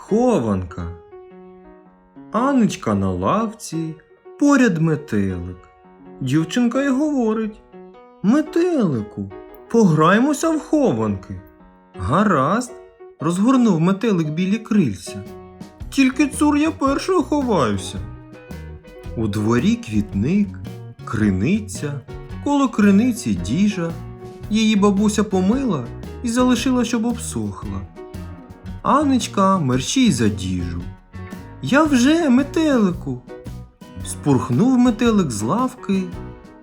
Схованка. Анечка на лавці, поряд метелик. Дівчинка й говорить: Метелику, пограймося в хованки. Гаразд, розгорнув метелик білі крильця. Тільки цур я першою ховаюся. У дворі квітник, криниця, коло криниці діжа. Її бабуся помила і залишила, щоб обсохла. Анечка мерщій за діжу. Я вже метелику. Спурхнув метелик з лавки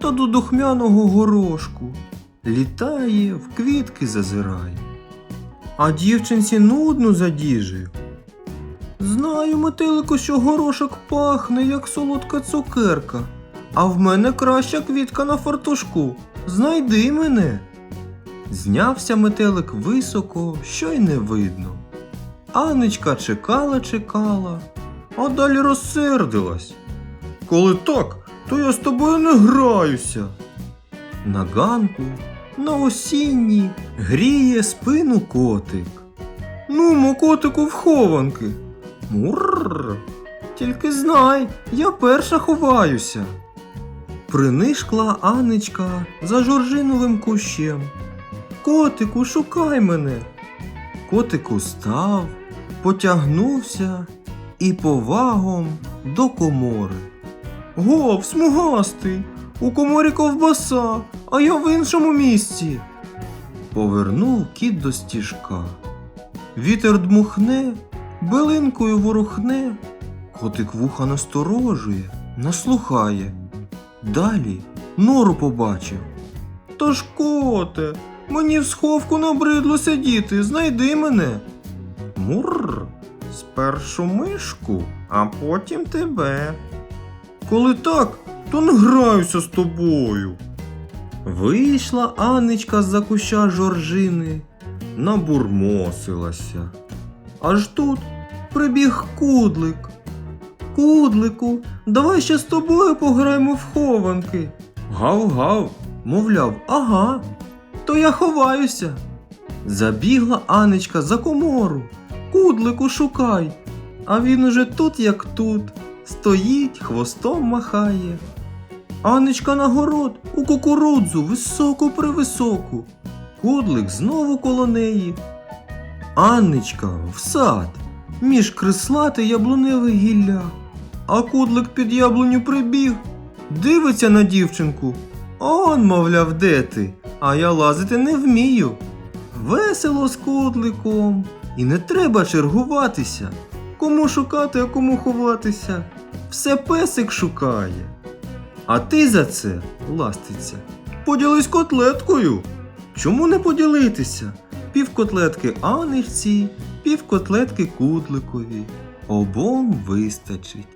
та до духмяного горошку. Літає, в квітки зазирає. А дівчинці нудно за діжею. Знаю, метелику, що горошок пахне, як солодка цукерка, а в мене краща квітка на фартушку. Знайди мене. Знявся метелик високо, що й не видно. Анечка чекала, чекала, а далі розсердилась. Коли так, то я з тобою не граюся. На ганку, на осінній, гріє спину котик. Ну, котику в хованки. Мурр. Тільки знай, я перша ховаюся. Принишкла Анечка за жоржиновим кущем. Котику, шукай мене. Котик устав, потягнувся і повагом до комори. Гов, смугастий, у коморі ковбаса, а я в іншому місці. Повернув кіт до стіжка. Вітер дмухне, билинкою ворухне, котик вуха насторожує, наслухає. Далі нору побачив. Тож коте, мені в сховку набридло сидіти, знайди мене. Мурр, спершу мишку, а потім тебе. Коли так, то не граюся з тобою. Вийшла Анечка з-за куща жоржини, набурмосилася. Аж тут прибіг кудлик. Кудлику, давай ще з тобою пограємо в хованки. Гав-гав, мовляв, ага, то я ховаюся. Забігла Анечка за комору. Кудлику шукай. А він уже тут, як тут, стоїть, хвостом махає. Анечка на город у кукурудзу високу превисоку. Кудлик знову коло неї. Анничка в сад між крислати яблуневе гілля. А кудлик під яблуню прибіг, дивиться на дівчинку. Он, мовляв, де ти? А я лазити не вмію. Весело з кудликом. І не треба чергуватися. Кому шукати, а кому ховатися. Все песик шукає. А ти за це, ластиться, поділись котлеткою. Чому не поділитися? Пів котлетки Анечці, пів котлетки кудликові. Обом вистачить.